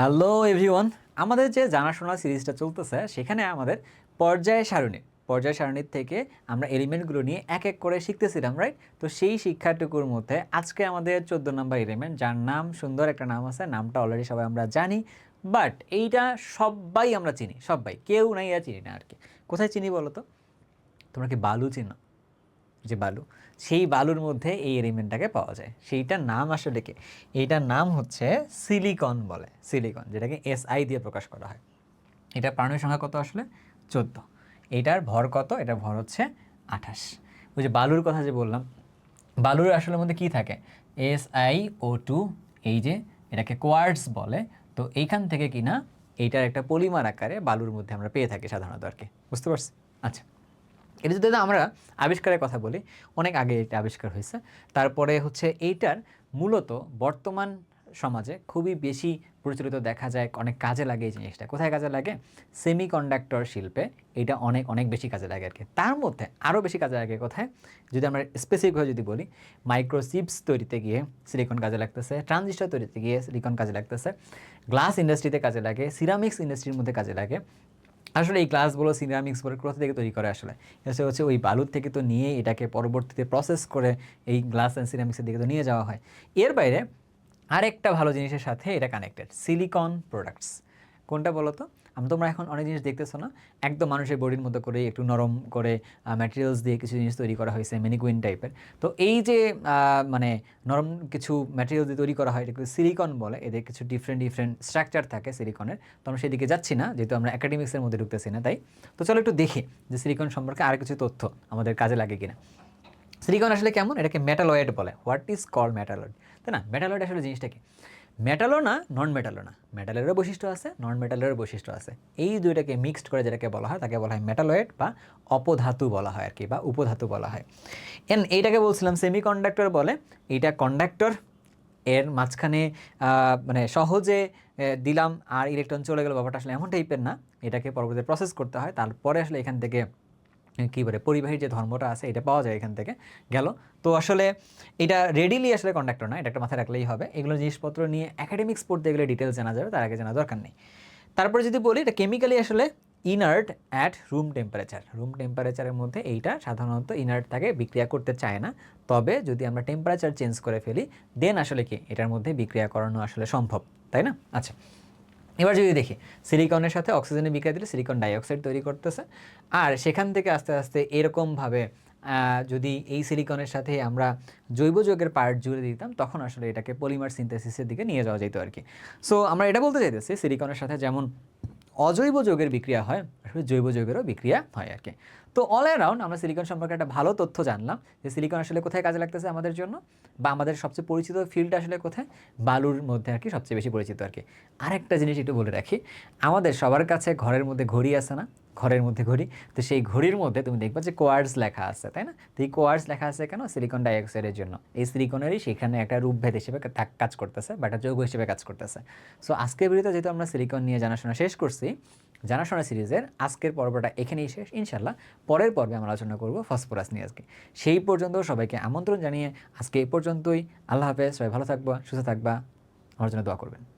Hello everyone আমাদের যে জানাশোনা সিরিজটা চলতেছে, সেখানে আমাদের পর্যায় সারণী। পর্যায় সারণীর থেকে আমরা এলিমেন্টগুলো নিয়ে এক এক করে শিখতেছিলাম রাইট তো সেই শিক্ষাটুকুর মধ্যে আজকে আমাদের চোদ্দ নম্বর এলিমেন্ট যার নাম সুন্দর একটা নাম আছে, নামটা অলরেডি সবাই আমরা জানি বাট এইটা সবাই আমরা চিনি, সবাই। কেউ নাই আর চিনি না আর কি। কোথায় চিনি বলো তো? তোমরা কি বালু চিনো? যে বালু, সেই বালুর মধ্যে এই এলিমেন্টটাকে পাওয়া যায়। সেইটার নাম আসলে কি? এইটার নাম হচ্ছে সিলিকন বলে, সিলিকন, যেটাকে এস আই দিয়ে প্রকাশ করা হয়। এটা পারমাণবিক সংখ্যা কত আসলে? চোদ্দ। এটার ভর কত? এটার ভর হচ্ছে আঠাশ। ওই যে বালুর কথা যে বললাম, বালুর আসলে মধ্যে কি থাকে? এস আই ও টু এই যে এটাকে কোয়ার্টস বলে, তো এইখান থেকে কিনা এইটার একটা পলিমার আকারে বালুর মধ্যে আমরা পেয়ে থাকি সাধারণত আর কি। বুঝতে পারছি? আচ্ছা। এটা যদি আমরা আবিষ্কারের কথা বলি, অনেক আগে এটা আবিষ্কার হয়েছে। তারপরে হচ্ছে এইটার মূলত বর্তমান সমাজে খুবই বেশি প্রচলিত দেখা যায়, অনেক কাজে লাগে এই জিনিসটা। কোথায় কাজে লাগে? সেমি কন্ডাক্টর শিল্পে এটা অনেক অনেক বেশি কাজে লাগে আর কি। তার মধ্যে আরও বেশি কাজে লাগে কোথায়? যদি আমরা স্পেসিফিকভাবে যদি বলি মাইক্রোচিপস তৈরিতে গিয়ে সিলিকন কাজে লাগতেছে ট্রানজিস্টার তৈরিতে গিয়ে সিলিকন কাজে লাগতেছে গ্লাস ইন্ডাস্ট্রিতে কাজে লাগে সিরামিক্স ইন্ডাস্ট্রির মধ্যে কাজে লাগে। আসলে এই গ্লাসগুলো সিরামিক্স বলে কোথা থেকে তৈরি করে আসলে। এটা হচ্ছে ওই বালুর থেকে তো নিয়ে এটাকে পরবর্তীতে প্রসেস করে এই গ্লাস অ্যান্ড সিরামিক্সের দিকে তো নিয়ে যাওয়া হয়। এর বাইরে আরেকটা ভালো জিনিসের সাথে এটা কানেক্টেড সিলিকন প্রোডাক্টস কোনটা বলো তো তোমরা এখন অনেক জিনিস দেখতেছো না? একদম মানুষের বডির মতো করে একটু নরম করে ম্যাটেরিয়ালস দিয়ে কিছু জিনিস তৈরি করা হয়েছে মেনিকুইন টাইপের তো এই যে মানে নরম কিছু ম্যাটেরিয়াল দিয়ে তৈরি করা হয়, এটাকে সিলিকন বলে, এদের কিছু ডিফারেন্ট ডিফারেন্ট স্ট্রাকচার থাকে সিলিকনের তো আমরা সেদিকে যাচ্ছি না, যেহেতু আমরা একাডেমিক্সের মধ্যে ঢুকতেছি না, তাই? তো চলো একটু দেখি যে সিলিকন সম্পর্কে আর কিছু তথ্য আমাদের কাজে লাগে কিনা। সিলিকন আসলে কেমন? এটাকে মেটালয়েড বলে। হোয়াট ইজ কল মেটালয়েড তাই না? মেটালয়েড আসলে জিনিসটা কি? মেটালও না নন মেটালও না। মেটালেরও বৈশিষ্ট্য আছে নন মেটালেরও বৈশিষ্ট্য আছে। এই দুইটাকে মিক্সড করে যেটাকে বলা হয়, তাকে বলা হয় মেটালয়েড বা অপধাতু বলা হয় আর কি বা উপধাতু বলা হয়। এন এইটাকে বলছিলাম সেমি কন্ডাক্টর বলে। এইটা কন্ডাক্টর এর মাঝখানে মানে সহজে দিলাম, আর ইলেকট্রন চলে গেল, ব্যাপারটা আসলে এমন টাইপের না। এটাকে পরবর্তীতে প্রসেস করতে হয়, তারপরে আসলে এখান থেকে কী বলে, পরিবাহীর যে ধর্মটা আছে, এটা পাওয়া যায় এখান থেকে গেল। তো আসলে এটা রেডিলি আসলে কন্ডাক্টর না, এটা একটা মাথায় রাখলেই হবে। এগুলো জিনিসপত্র নিয়ে একাডেমিক্স পড়তে গেলে ডিটেলস জানা যাবে, তার আগে জানা দরকার নেই। তারপরে যদি বলি, এটা কেমিক্যালি আসলে inert at room temperature room টেম্পারেচারের মধ্যে এইটা সাধারণত ইনার্ট থাকে বিক্রিয়া করতে চায় না। তবে যদি আমরা টেম্পারেচার চেঞ্জ করে ফেলি দেন আসলে কি, এটার মধ্যে বিক্রিয়া করানো আসলে সম্ভব, তাই না? আচ্ছা। এবার যদি দেখি, সিলিকনের সাথে অক্সিজেনের বিক্রিয়া দিলে সিলিকন ডাইঅক্সাইড তৈরি করতেছে। আর সেখান থেকে আস্তে আস্তে এরকমভাবে যদি এই সিলিকনের সাথে আমরা জৈব যোগের পার্ট জুড়ে দিতাম, তখন আসলে এটাকে পলিমার সিনথেসিসের দিকে নিয়ে যাওয়া যেত আর কি। সো আমরা এটা বলতে চাইতেছি, সিলিকনের সাথে যেমন অজৈব যোগের বিক্রিয়া হয় আসলে জৈব যৌগেরও বিক্রিয়া হয় আর কি। তো অল অ্যারাউন্ড আমরা সিলিকন সম্পর্কে একটা ভালো তথ্য জানলাম যে সিলিকন আসলে কোথায় কাজে লাগতেছে আমাদের জন্য বা আমাদের সবচেয়ে পরিচিত ফিল্ড আসলে কোথায়? বালুর মধ্যে আর কি সবচেয়ে বেশি পরিচিত আর কি। আরেকটা জিনিস একটু বলে রাখি, আমাদের সবার কাছে ঘরের মধ্যে ঘড়ি আছে না? ঘরের মধ্যে ঘড়ি। তো সেই ঘড়ির মধ্যে তুমি দেখবা যে কোয়ার্ডস লেখা আছে, তাই না? তো এই কোয়ার্ডস লেখা আছে কেন? সিলিকন ডাইঅক্সাইডের জন্য। এই সিলিকনেরই সেখানে একটা রূপভেদ হিসেবে কাজ করতেছে, বা একটা যৌগ হিসেবে কাজ করতেছে। সো আজকের ভিডিওতে যেহেতু আমরা সিলিকন নিয়ে জানাশোনা শেষ করছি, জানাশোনা সিরিজের আজকের পর্বটা এখানেই শেষ ইনশাল্লাহ পরের পর্বে আমরা আলোচনা করব ফসফরাস নিয়ে আজকে। সেই পর্যন্ত সবাইকে আমন্ত্রণ জানিয়ে আজকে এই পর্যন্তই। আল্লাহ হাফেজ, সবাই ভালো থাকবা, সুস্থ থাকবা। আমার জন্য দোয়া করবেন।